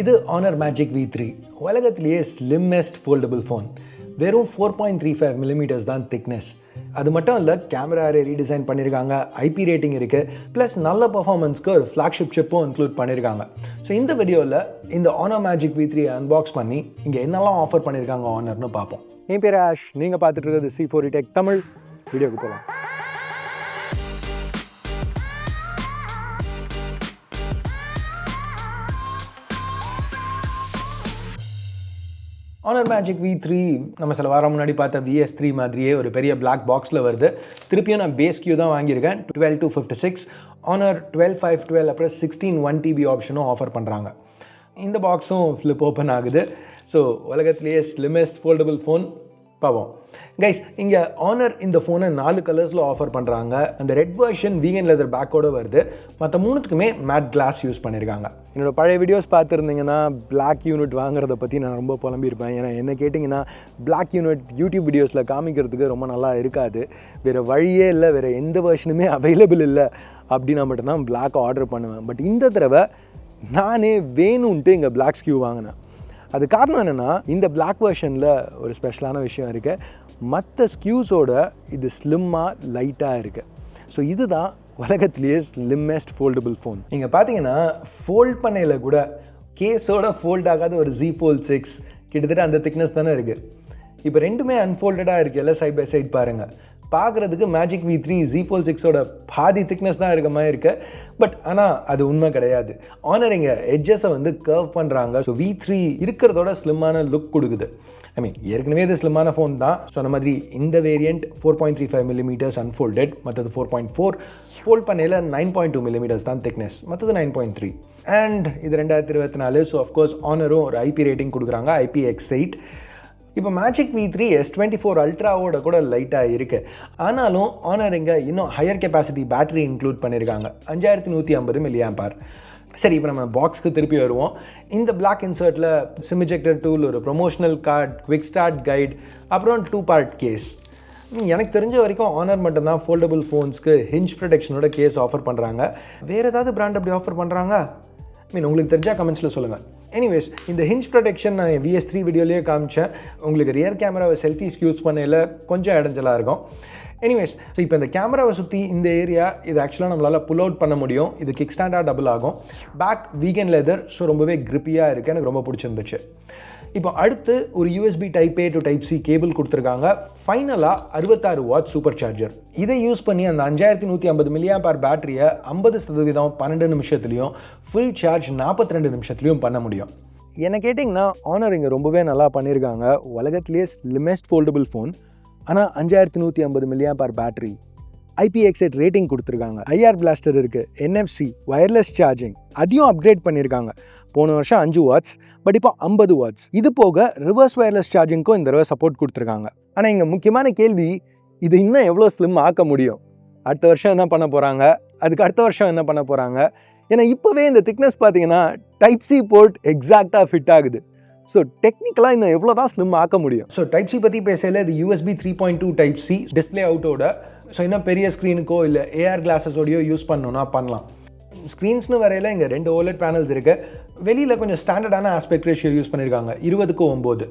இது honour magic V three உலகத்திலேயே slimmest foldable phone வெறும் four point three five millimetres தான் திக்னஸ் அது மட்டும் இல்லை கேமரா ரீடிசைன் பண்ணியிருக்காங்க ஐபி ரேட்டிங் இருக்குது ப்ளஸ் நல்ல பர்ஃபார்மன்ஸ்க்கு ஒரு ஃப்ளாக்ஷிப் ஷிப்பும் இன்க்ளூட் பண்ணியிருக்காங்க ஸோ இந்த வீடியோவில் இந்த Honor Magic V three unbox பண்ணி இங்கே என்னெல்லாம் ஆஃபர் பண்ணியிருக்காங்க ஆனர்னு பார்ப்போம். என் பேர் ஆஷ் நீங்கள் பார்த்துட்டு இருக்கிறது சி ஃபோர் டெக் தமிழ். வீடியோக்கு போகலாம். ஆனர் மேஜிக் வி த்ரீ நம்ம சில வாரம் முன்னாடி பார்த்த விஎஸ் த்ரீ மாதிரியே ஒரு பெரிய பிளாக் பாக்ஸில் வருது. திருப்பியும் நான் பேஸ் கியூ தான் வாங்கியிருக்கேன். Twelve two fifty six Honor twelve five twelve அப்புறம் சிக்ஸ்டீன் ஒன் டிபி ஆப்ஷனும் ஆஃபர் பண்ணுறாங்க இந்த பாக்ஸும் ஃப்ளிப் ஓப்பன் ஆகுது. ஸோ உலகத்திலேயே ஸ்லிமெஸ்ட் ஃபோல்டபுள் ஃபோன் பார்ப்போம் கைஸ் இங்கே ஆனர் இந்த ஃபோனை நாலு கலர்ஸில் ஆஃபர் பண்ணுறாங்க அந்த ரெட் வெர்ஷன் வீகன் லெதர் பேக்கோடு வருது. மற்ற மூணுத்துக்குமே மேட் கிளாஸ் யூஸ் பண்ணியிருக்காங்க என்னோட பழைய வீடியோஸ் பார்த்துருந்தீங்கன்னா பிளாக் யூனிட் வாங்குறத பற்றி நான் ரொம்ப புலம்பியிருப்பேன். ஏன்னா என்ன கேட்டிங்கன்னா பிளாக் யூனிட் யூடியூப் வீடியோஸில் காமிக்கிறதுக்கு ரொம்ப நல்லா இருக்காது. வேறு வழியே இல்லை வேறு எந்த வெர்ஷனுமே அவைலபிள் இல்லை அப்படின்னா மட்டும்தான் பிளாக் ஆர்டர் பண்ணுவேன். பட் இந்த தடவை நானே வேணும்ன்ட்டு இங்கே பிளாக் ஸ்கியூ வாங்கினேன். அது காரணம் என்னென்னா இந்த பிளாக் வெர்ஷனில் ஒரு ஸ்பெஷலான விஷயம் இருக்குது மற்ற ஸ்கியூஸோட இது ஸ்லிம்மாக லைட்டாக இருக்குது ஸோ இதுதான் உலகத்திலேயே ஸ்லிம்மெஸ்ட் ஃபோல்டபுள் ஃபோன் நீங்கள் பார்த்தீங்கன்னா ஃபோல்ட் பண்ணையில் கூட கேஸோட ஃபோல்ட் ஆகாத ஒரு ஜி ஃபோல்ட் சிக்ஸ் கிட்டத்தட்ட அந்த திக்னஸ் தானே இருக்குது இப்போ ரெண்டுமே அன்ஃபோல்டடாக இருக்குது எல்லாம் சைட் பை சைட் பாருங்கள் பார்க்குறதுக்கு Magic V three Z fold சிக்ஸோட பாதி திக்னஸ் தான் இருக்க மாதிரி இருக்கு. பட் ஆனால் அது உண்மை கிடையாது. ஆனரிங்க எட்ஜஸை வந்து கர்வ் பண்ணுறாங்க ஸோ வி த்ரீ இருக்கிறதோட ஸ்லிம்மான லுக் கொடுக்குது. ஐ மீன் ஏற்கனவே இது ஸ்லிம்மான ஃபோன் தான். சொன்ன மாதிரி இந்த variant four point three five millimetres unfolded மற்றது ஃபோர் பாயிண்ட் ஃபோர் ஃபோல்ட் பண்ணையில் நைன் பாயிண்ட் டூ மில்லிமீட்டர்ஸ் தான் திக்னஸ் மற்றது நைன் பாயிண்ட் த்ரீ அண்ட் இது ரெண்டாயிரத்தி இருபத்தி நாலு ஸோ அஃப்கோர்ஸ் ஆனரும் ஒரு ஐபி ரேட்டிங் கொடுக்குறாங்க ஐபி எக்ஸ் எயிட் இப்போ Magic V three S twenty four அல்ட்ராவோட கூட லைட்டாக இருக்குது ஆனாலும் ஆனர் இங்கே இன்னும் ஹையர் கெப்பாசிட்டி பேட்டரி இன்க்ளூட் பண்ணியிருக்காங்க அஞ்சாயிரத்தி நூற்றி ஐம்பது மில்லியாம்பார் சரி இப்போ நம்ம பாக்ஸ்க்கு திருப்பி வருவோம். இந்த பிளாக் இன்சர்ட்டில் சிமிஜெக்டர் டூல் ஒரு promotional card quick start guide அப்புறம் டூ பார்ட் கேஸ் எனக்கு தெரிஞ்ச வரைக்கும் ஆனர் மட்டும்தான் ஃபோல்டபுள் ஃபோன்ஸ்க்கு ஹிஞ்ச் ப்ரொடெக்ஷனோட கேஸ் ஆஃபர் பண்ணுறாங்க வேறு ஏதாவது பிராண்ட் அப்படி ஆஃபர் பண்ணுறாங்க மீன் உங்களுக்கு தெரிஞ்சால் கமெண்ட்ஸில் சொல்லுங்கள் எனிவேஸ் இந்த ஹிஞ்ச் ப்ரொடெக்ஷன் நான் விஎஸ் த்ரீ வீடியோலேயே காமிச்சேன். உங்களுக்கு ரியர் கேமராவை செல்ஃபிஸ் யூஸ் பண்ணையில் கொஞ்சம் இடைஞ்சலாக இருக்கும். எனிவேஸ் ஸோ இப்போ இந்த கேமராவை சுற்றி இந்த ஏரியா இது ஆக்சுவலாக நம்மளால் புல் அவுட் பண்ண முடியும். இது கிக் ஸ்டாண்டாக டபுள் ஆகும். பேக் வீகன் லெதர் ஸோ ரொம்பவே கிரிப்பியாக இருக்குது எனக்கு ரொம்ப பிடிச்சிருந்துச்சு. இப்போ அடுத்து ஒரு USB type A to type C cable கொடுத்துருக்காங்க. ஃபைனலாக அறுபத்தாறு வாட் சூப்பர் சார்ஜர் இதை யூஸ் பண்ணி அந்த அஞ்சாயிரத்தி நூற்றி ஐம்பது மில்லியா பார் பேட்டரியை ஐம்பது சதவீதம் பன்னெண்டு நிமிஷத்துலையும் ஃபுல் சார்ஜ் நாற்பத்தி ரெண்டு நிமிஷத்துலையும் பண்ண முடியும். என்னை கேட்டிங்கன்னா ஆனர் இங்கே ரொம்பவே நல்லா பண்ணியிருக்காங்க உலகத்திலேயே ஸ்லிமெஸ்ட் ஃபோல்டபுள் ஃபோன் ஆனால் அஞ்சாயிரத்தி நூற்றி ஐம்பது மில்லியா பார் பேட்டரி ஐபிஎக்ஸைட் ரேட்டிங் கொடுத்துருக்காங்க. ஐஆர் பிளாஸ்டர் இருக்குது என்எஃப்சி ஒயர்லெஸ் சார்ஜிங் அதையும் அப்கிரேட் பண்ணியிருக்காங்க போன வருஷம் அஞ்சு வாட்ஸ் பட் இப்போ ஐம்பது வாட்ஸ் இது போக ரிவர்ஸ் ஒயர்லெஸ் சார்ஜிங்க்கும் இந்த தடவை சப்போர்ட் கொடுத்துருக்காங்க. ஆனால் இங்கே முக்கியமான கேள்வி இது இன்னும் எவ்வளோ ஸ்லிம் ஆக்க முடியும்? அடுத்த வருஷம் என்ன பண்ண போகிறாங்க அதுக்கு அடுத்த வருஷம் என்ன பண்ண போகிறாங்க ஏன்னா இப்போவே இந்த திக்னஸ் பார்த்தீங்கன்னா டைப் சி போர்ட் எக்ஸாக்டாக ஃபிட் ஆகுது. ஸோ டெக்னிக்கலாக இன்னும் எவ்வளோ தான் ஸ்லிம் ஆக்க முடியும்? ஸோ டைப் சி பற்றி பேசல இது USB three point two type C display அவுட்டோட so இன்னும் பெரிய ஸ்க்ரீனுக்கோ இல்லை ஏஆர் கிளாஸஸோடையோ யூஸ் பண்ணோன்னா பண்ணலாம். ஸ்க்ரீன்ஸ்னு வரையில் இங்கே ரெண்டு ஓலட் பேனல்ஸ் இருக்குது வெளியில் கொஞ்சம் ஸ்டாண்டர்டான ஆஸ்பெக்ட் ரேஷியோ யூஸ் பண்ணியிருக்காங்க இருபதுக்கு ஒம்பது.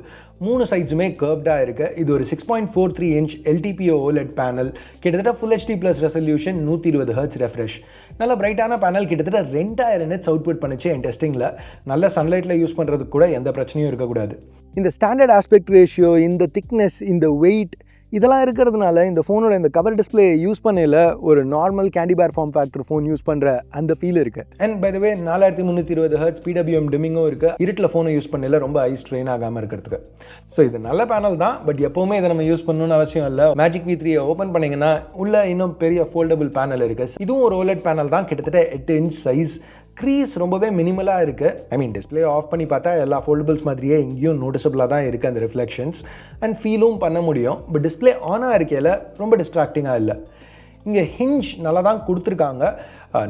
மூணு சைட்ஸுமே கர்வ்டாக இருக்குது இது ஒரு six point four three inch LTPO OLED panel கிட்டத்தட்ட ஃபுல் ஹெச்டி ப்ளஸ் ரெசல்யூஷன் நூற்றி இருபது ஹர்ட்ஸ் ரெஃப்ரெஷ் நல்ல பிரைட்டான பேனல் கிட்டத்தட்ட ரெண்டாயிரம் நெட்ஸ் அவுட்புட் பண்ணிச்சு என் டெஸ்டிங்கில் நல்ல சன்லைட்டில் யூஸ் பண்ணுறதுக்கு கூட எந்த பிரச்சனையும் இருக்கக்கூடாது. இந்த ஸ்டாண்டர்ட் ஆஸ்பெக்ட் ரேஷியோ இந்த திக்னஸ் இந்த வெயிட் இதெல்லாம் இருக்கிறதுனால இந்த ஃபோனோட இந்த கவர் டிஸ்பிளே யூஸ் பண்ணையில் ஒரு normal candy bar form factor phone use பண்ணுற அந்த ஃபீல் இருக்குது அண்ட் பை தவே வே நாலாயிரத்தி முந்நூற்றி இருபது ஹர்ட்ஸ் பிடபிஎம் டிமிங்கும் இருக்குது இருட்டில் ஃபோனை யூஸ் பண்ணல ரொம்ப ஐ ஸ்ட்ரெயின் ஆகாமல் இருக்கிறதுக்கு. ஸோ இது நல்ல பேனல் தான் பட் எப்போவுமே இதை நம்ம யூஸ் பண்ணணும்னு அவசியம் இல்லை. மேஜிக் வி த்ரீயை ஓப்பன் பண்ணிங்கன்னா உள்ள இன்னும் பெரிய ஃபோல்டபுள் பேனல் இருக்குது இதுவும் ஒரு ஓலட் பேனல் தான் கிட்டத்தட்ட எட்டு இன்ச் சைஸ் க்ரீஸ் ரொம்பவே மினிமலாக இருக்குது ஐ மீன் டிஸ்பிளே ஆஃப் பண்ணி பார்த்தா எல்லா ஃபோல்டபுள்ஸ் மாதிரியே இங்கேயும் நோட்டிசபிளாக தான் இருக்குது அந்த ரிஃப்ளெக்ஷன்ஸ் அண்ட் ஃபீலும் பண்ண முடியும். பட் டிஸ்பிளே ஆனாக இருக்கையில் ரொம்ப டிஸ்ட்ராக்டிங்காக இல்லை. இங்கே ஹிஞ்ச் நல்லா தான் கொடுத்துருக்காங்க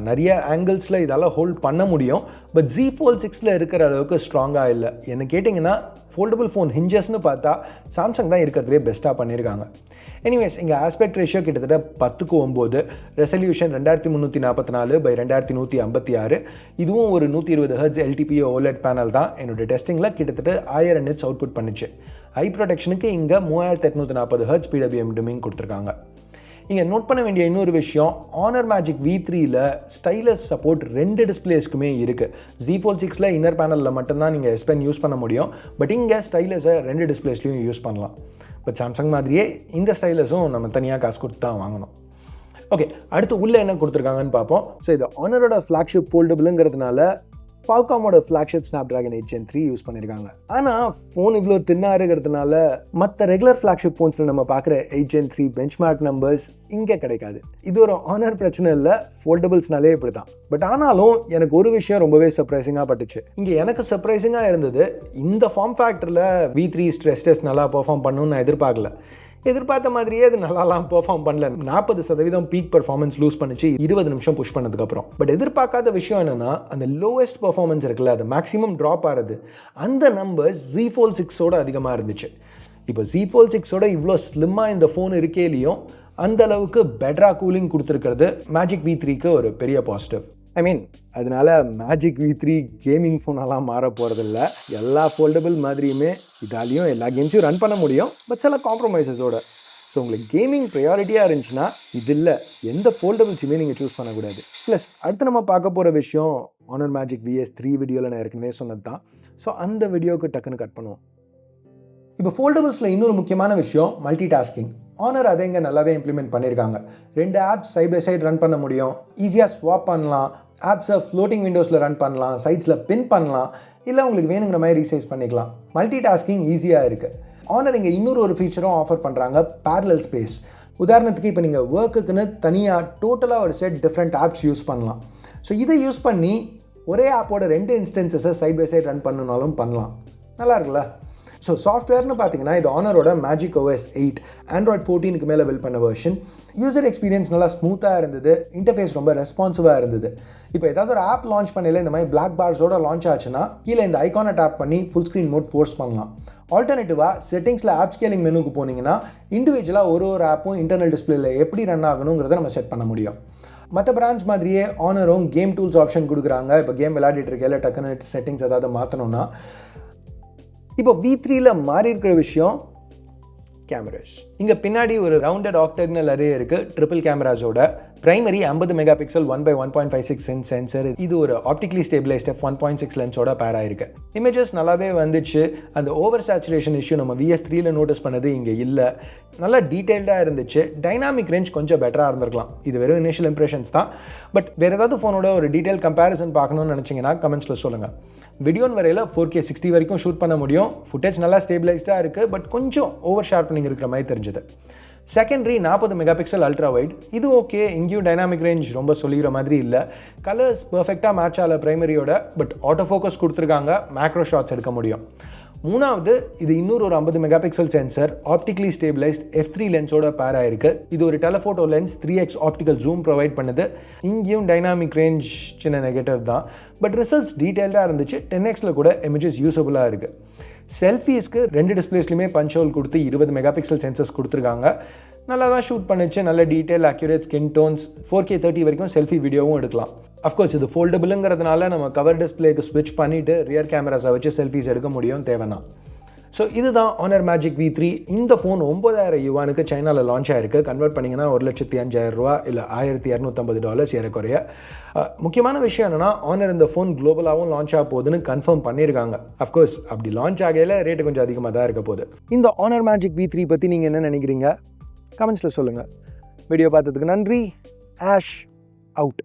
நிறைய ஆங்கிள்ஸில் இதால் ஹோல்ட் பண்ண முடியும். பட் ஜி ஃபோல் சிக்ஸில் இருக்கிற அளவுக்கு ஸ்ட்ராங்காக இல்லை. என்ன கேட்டிங்கன்னா ஃபோல்டபுள் ஃபோன் ஹிஞ்சஸ்னு பார்த்தா சாம்சங் தான் இருக்கிறதுலே பெஸ்ட்டாக பண்ணியிருக்காங்க எனிவேஸ் இங்கே ஆஸ்பெக்ட் ரேஷியோ கிட்டத்தட்ட பத்துக்கு ஒம்பது ரெசல்யூஷன் ரெண்டாயிரத்தி முந்நூற்றி நாற்பத்தி நாலு பை ரெண்டாயிரத்தி நூற்றி ஐம்பத்தி ஆறு. இதுவும் ஒரு நூற்றி இருபது ஹர்ட்ஸ் எல்டிபிஓ ஓலெட் பேனல் தான். என்னோட டெஸ்டிங்கில் கிட்டத்தட்ட ஆயிரம் நிட்ஸ் அவுட்புட் பண்ணுச்சு. ஐ ப்ரொடெக்ஷனுக்கு இங்கே மூவாயிரத்தி எட்நூற்றி நாற்பது ஹர்ட்ஸ் பிடபிஎம் டிமிங் கொடுத்துருக்காங்க. இங்கே நோட் பண்ண வேண்டிய இன்னொரு விஷயம் ஆனர் மேஜிக் வி த்ரீயில் ஸ்டைலஸ் சப்போர்ட் ரெண்டு டிஸ்பிளேஸ்க்குமே இருக்குது ஜி ஃபோல் சிக்ஸில் இன்னர் பேனலில் மட்டும்தான் நீங்கள் எஸ் பென் யூஸ் பண்ண முடியும். பட் இங்கே ஸ்டைலஸை ரெண்டு டிஸ்பிளேஸ்லையும் யூஸ் பண்ணலாம். இப்போ சாம்சங் மாதிரியே இந்த ஸ்டைலஸும் நம்ம தனியாக காசு கொடுத்து தான் வாங்கணும். ஓகே அடுத்து உள்ளே என்ன கொடுத்துருக்காங்கன்னு பார்ப்போம். ஸோ இது ஆனரோட ஃப்ளாக்ஷிப் ஃபோல்டபுளுங்கிறதுனால ஃபால்காமோட flagship Snapdragon eight Gen three use பண்ணியிருக்காங்க ஆனால் ஃபோன் இவ்வளோ தின்னாக இருக்கிறதுனால மற்ற ரெகுலர் ஃப்ளாக்ஷிப் ஃபோன்ஸில் நம்ம பார்க்குற eight Gen three benchmark numbers இங்கே கிடைக்காது. இது ஒரு ஆனர் பிரச்சனை இல்லை ஃபோல்டபுள்ஸ்னாலே இப்படி தான் பட் ஆனாலும் எனக்கு ஒரு விஷயம் ரொம்பவே சர்ப்ரைசிங்காக பட்டுச்சு. இங்கே எனக்கு சர்ப்ரைசிங்காக இருந்தது இந்த ஃபார்ம் ஃபேக்டரில் வி த்ரீ ஸ்ட்ரெஸ் டெஸ்ட் நல்லா பெர்ஃபார்ம் பண்ணணும்னு நான் எதிர்பார்க்கல. எதிர்பார்த்த மாதிரியே அது நல்லாலாம் பெர்ஃபார்ம் பண்ணல. நாற்பது சதவீதம் பீக் பர்ஃபார்மன்ஸ் லூஸ் பண்ணிச்சு. இருபது நிமிஷம் புஷ் பண்ணதுக்கப்புறம். பட் எதிர்பார்க்காத விஷயம் என்னன்னா அந்த லோவஸ்ட் பர்ஃபார்மன்ஸ் இருக்குல்ல அது மேக்ஸிமம் ட்ராப் ஆகுது அந்த நம்பர் ஜி ஃபோல் சிக்ஸோட அதிகமாக இருந்துச்சு. இப்போ ஜி ஃபோல் சிக்ஸோட இவ்வளோ ஸ்லிம்மாக இந்த ஃபோன் இருக்கையிலையும் அந்த அளவுக்கு பெட்டராக கூலிங் கொடுத்துருக்கிறது மேஜிக் வி த்ரீக்கு ஒரு பெரிய பாசிட்டிவ் ஐ மீன் அதனால மேஜிக் வி த்ரீ கேமிங் ஃபோனெல்லாம் மாற போகிறதில்ல எல்லா ஃபோல்டபிள் மாதிரியுமே இதாலையும் எல்லா கேம்ஸையும் ரன் பண்ண முடியும். பட் சில காம்ப்ரமைசஸோட ஸோ உங்களுக்கு கேமிங் ப்ரையாரிட்டியாக இருந்துச்சுன்னா இது இல்லை. எந்த ஃபோல்டபிள்ஸுமே நீங்கள் சூஸ் பண்ணக்கூடாது. ப்ளஸ் அடுத்து நம்ம பார்க்க போகிற விஷயம் ஆனர் மேஜிக் விஎஸ் த்ரீ வீடியோவில் நான் ஏற்கனவே சொன்னது தான் ஸோ அந்த வீடியோவுக்கு டக்குன்னு கட் பண்ணுவோம். இப்போ ஃபோல்டபிள்ஸில் இன்னொரு முக்கியமான விஷயம் மல்டி டாஸ்கிங் ஆனர் அதை இங்கே நல்லாவே இம்ப்ளிமெண்ட் பண்ணியிருக்காங்க ரெண்டு apps side by side run பண்ண முடியும். ஈஸியாக ஸ்வாப் பண்ணலாம். ஆப்ஸை ஃப்ளோட்டிங் விண்டோஸில் ரன் பண்ணலாம் சைட்ஸில் பின் பண்ணலாம் இல்லை உங்களுக்கு வேணுங்கிற மாதிரி ரீசைஸ் பண்ணிக்கலாம். மல்டி டாஸ்கிங் ஈஸியாக இருக்குது ஆனர் இங்கே இன்னொரு ஒரு ஃபீச்சரும் ஆஃபர் பண்ணுறாங்க பேரலல் ஸ்பேஸ் உதாரணத்துக்கு இப்போ நீங்கள் ஒர்க்குக்குன்னு தனியாக டோட்டலாக ஒரு செட் டிஃப்ரெண்ட் ஆப்ஸ் யூஸ் பண்ணலாம். ஸோ இதை யூஸ் பண்ணி ஒரே ஆப்போட ரெண்டு இன்ஸ்டன்சஸை சைட் பை சைட் ரன் பண்ணனாலும் பண்ணலாம். நல்லா இருக்குல்ல? ஸோ சாஃப்ட்வேர்னு பார்த்தீங்கன்னா இது ஆனரோட மேஜிக் ஓஎஸ் எயிட் ஆண்ட்ராய்ட் ஃபோர்டீனுக்கு மேலே பில் பண்ண வெர்ஷன் யூசர் எக்ஸ்பீரியன்ஸ் நல்லா ஸ்மூத்தாக இருந்தது. இன்டர்ஃபேஸ் ரொம்ப ரெஸ்பான்சிவாக இருந்தது. இப்போ ஏதாவது ஒரு ஆப் லான்ச் பண்ணல இந்த மாதிரி பிளாக் பார்ஸோட லான்ச் ஆச்சுன்னா கீழே இந்த ஐக்கானை டேப் பண்ணி ஃபுல் ஸ்க்ரீன் மோட் ஃபோர்ஸ் பண்ணலாம். ஆல்டர்னேட்டிவாக செட்டிங்ஸில் ஆப் ஸ்கேலிங் மெனுக்கு போனீங்கன்னா இண்டிவிஜுவலாக ஒரு ஒரு ஆப்பும் இன்டர்னல் டிஸ்பிளேல எப்படி ரன் ஆகணுங்கிறத நம்ம செட் பண்ண முடியும். மற்ற பிரான்ச் மாதிரியே ஆனரும் கேம் டூல்ஸ் ஆப்ஷன் கொடுக்குறாங்க. இப்போ கேம் விளையாடிட்டு இல்லை டக்குன்னு செட்டிங்ஸ் ஏதாவது மாற்றணும்னா இப்போ வி த்ரீல மாறி இருக்கிற விஷயம் கேமராஸ் இங்கே பின்னாடி ஒரு ரவுண்டட் ஆக்டர்னல் அரே இருக்குது ட்ரிபிள் கேமராஸோட பிரைமரி ஐம்பது megapixel one by one point five six inch sensor இது ஒரு optically stabilised F one point six லென்ஸோட பேர் ஆயிருக்கு. இமேஜஸ் நல்லாவே வந்துச்சு. அந்த ஓவர் சேச்சுரேஷன் இஷ்யூ நம்ம விஎஸ் த்ரீல நோட்டீஸ் பண்ணது இங்கே இல்லை. நல்லா டீட்டெயில்டாக இருந்துச்சு. டைனாமிக் ரேஞ்ச் கொஞ்சம் பெட்டராக இருந்திருக்கலாம். இது வெறும் இனிஷியல் இம்ப்ரெஷன்ஸ் தான். பட் வேறு ஏதாவது ஃபோனோட ஒரு டீட்டெயில் கம்பேரிசன் பார்க்கணும்னு நினச்சிங்கன்னா கமெண்ட்ஸில் சொல்லுங்கள் வீடியோன்னு வரையில் ஃபோர் கே சிக்ஸ்டி வரைக்கும் ஷூட் பண்ண முடியும். ஃபுட்டேஜ் நல்லா ஸ்டேபிளைஸ்டாக இருக்குது பட் கொஞ்சம் ஓவர் ஷார்ப்பனிங் இருக்கிற மாதிரி தெரிஞ்சது. செகண்ட்ரி நாற்பது மெகா பிக்சல் அல்ட்ரா வைட் இது ஓகே இங்கேயும் டைனாமிக் ரேஞ்ச் ரொம்ப சொல்லிக்கிற மாதிரி இல்லை. கலர்ஸ் பர்ஃபெக்டாக மேட்ச் ஆகல பிரைமரியோட பட் ஆட்டோ ஃபோக்கஸ் கொடுத்துருக்காங்க மேக்ரோ ஷாட்ஸ் எடுக்க முடியும். மூணாவது இது இன்னொரு ஒரு ஐம்பது megapixel sensor optically stabilised F three லென்ஸோட பேர் ஆயிருக்கு. இது ஒரு telephoto lens three X optical zoom provide பண்ணுது. இங்கேயும் டைனாமிக் ரேஞ்ச் சின்ன நெகட்டிவ் தான். பட் ரிசல்ட்ஸ் டீட்டெயில்டாக இருந்துச்சு. டென் எக்ஸில் கூட இமேஜஸ் யூஸபுளாக இருக்குது செல்ஃபீஸ்க்கு ரெண்டு டிஸ்பிளேஸ்லையுமே பஞ்ச் ஹோல் கொடுத்து இருபது மெகா பிக்சல் சென்சர்ஸ் கொடுத்துருக்காங்க. நல்லா தான் ஷூட் பண்ணிச்சு. நல்ல detail accurate skin tones four K thirty வரைக்கும் செல்ஃபி வீடியோவும் எடுக்கலாம். அஃப்கோர்ஸ் இது ஃபோல்டபுளுங்கிறதுனால நம்ம கவர் டிஸ்பிளேக்கு ஸ்விட்ச் பண்ணிவிட்டு ரியர் கேமராஸை வச்சு செல்ஃபிஸ் எடுக்க முடியும். தேவைன்னா. ஸோ இதுதான் ஆனர் மேஜிக் வி த்ரீ இந்த ஃபோன் ஒம்பதாயிரம் யுவானுக்கு சைனாவில் லான்ச் ஆயிருக்கு. கன்வெர்ட் பண்ணிங்கன்னா ஒரு லட்சத்தி அஞ்சாயிரம் ரூபா இல்லை ஆயிரத்தி இரநூத்தம்பது டாலர்ஸ் ஏறக்குறைய. முக்கியமான விஷயம் என்னென்னா ஆனர் இந்த ஃபோன் குளோபலாகவும் லான்ச் ஆக போகுதுன்னு கன்ஃபார்ம் பண்ணியிருக்காங்க அஃப்கோர்ஸ் அப்படி லான்ச் ஆகையில் ரேட்டு கொஞ்சம் அதிகமாக தான் இருக்க போகுது. இந்த ஆனர் மேஜிக் வி த்ரீ பற்றி நீங்கள் என்ன நினைக்கிறீங்க? கமெண்ட்ஸில் சொல்லுங்கள் வீடியோ பார்த்ததுக்கு நன்றி. Ash out